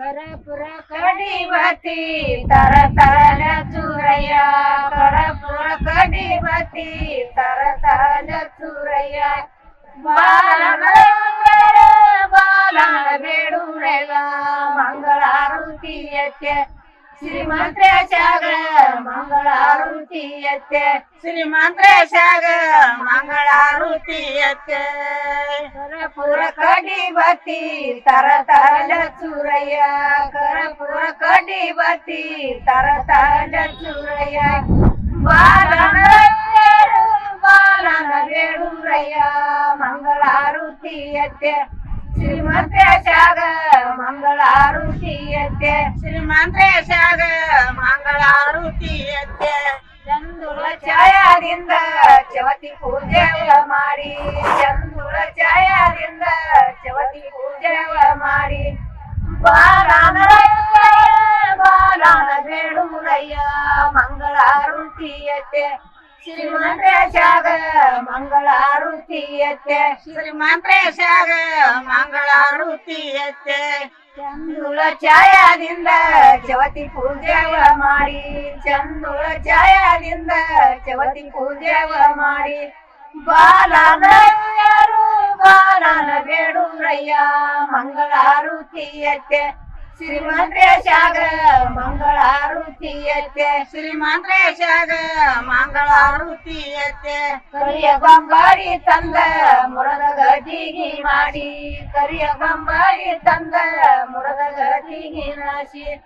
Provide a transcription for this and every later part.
करपुरा कडिबती तर तरल चुरया करपुर कडिबती तर तरल चुरया. बालमंगळ बालमंगळ बेडूरेला मंगळारुती येते. श्रीमंत्र्याच्या ग मंगळारुती येते. श्रीमंत्र्याच्या ग मंगळारुती येते. करपुर ಕಡಿಬತಿ ತರ ತರನ ಚೂರಯ್ಯ ಕರಪುರ ಕಡಿಬತಿ ತರ ತರನ ಚೂರಯ್ಯ ಬಾಲನ ಬಾಲನ ಬೇಡುರಯ್ಯ ಮಂಗಳಾರುತಿಯತ್ತೆ ಶ್ರೀಮಂತೇಶಾಗ ಮಂಗಳಾರುತಿಯತ್ತೆ ಶ್ರೀಮಂತೇಶಾಗ ಮಂಗಳಾರುತಿಯತ್ತೆ ಚಂದುಳ ಛಾಯಾದಿಂದ ಚವತಿ ಪೂಜೆ ಮಾಡಿ ಚಂದುಳ ಛಾಯಾದಿಂದ ಪೂಜೆ ಮಾಡಿ ಬಾಲನ ಬಾಲನ ಬೇಡುರಯ್ಯ ಮಂಗಳಾರುತಿಯತ್ತೆ. ಶ್ರೀಮಂತೇಶಾಗ ಮಂಗಳಾರುತಿಯತ್ತೆ. ಶ್ರೀಮಂತೇಶಾಗ ಮಂಗಳಾರುತಿಯತ್ತೆ. ಚಂದುಳ ಛಾಯಾದಿಂದ ಚವತಿ ಪೂಜೆವ ಮಾಡಿ. ಚಂದುಳ ಛಾಯಾದಿಂದ ಚವತಿ ಪೂಜೆವ ಮಾಡಿ. ಬಾಲನ ಯಾರು ಬೇಡು ಬೇಡುರಯ್ಯ ಮಂಗಳಾರುತಿಯತ್ತೆ ಶ್ರೀಮಂತ್ರೇಶಾಗ ಮಂಗಳಾರುತಿಯತ್ತೆ ಶ್ರೀಮಂತ್ರೇಶಾಗ ಮಂಗಳಾರುತಿಯತ್ತೆ ಕರಿಯ ಬಂಬಾರಿ ತಂದ, ಮುರದ ಗದಿಗಿ ಮಾಡಿ. ಕರಿಯ ಬಂಬಾರಿ ತಂದ, ಮುರದ ಗದಿಗಿ ನಾಶಿ.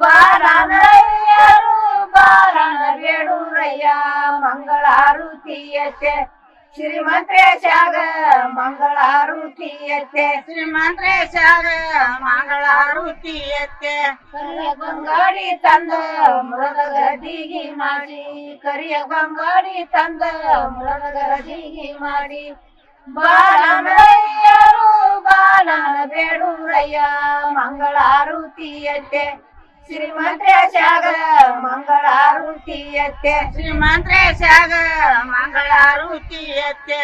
ಬಾರಾನಯ್ಯರು, ಬಾರಾನ ಬೇಡು ಬೇಡುರಯ್ಯ ಮಂಗಳಾರುತಿಯತ್ತೆ ಶ್ರೀಮಂತೇಶಾಗ ಮಂಗಳಾರುತಿಯತ್ತೆ ಶ್ರೀಮಂತೇಶಾಗ ಮಂಗಳಾರುತಿಯತ್ತೆ ಕರಿಯ ಬಂಗಾಡಿ ತಂದ ಮುರದ ಗದಿಗಿ ಮಾಡಿ ಕರಿಯ ಬಂಗಾಡಿ ತಂದ ಮುರದ ಗದಿಗಿ ಮಾಡಿ ಬಾಲನ ಯಾರು ಬಾಲನ ಬೇಡುರಯ್ಯ ಮಂಗಳಾರುತಿಯತ್ತೆ ಶ್ರೀಮಂತೇಶಾಗ ಮಂಗಳಾರುತಿಯತ್ತೆ ಶ್ರೀಮಂತೇಶಾಗ ಮಂಗಳಾರುತಿಯತ್ತೆ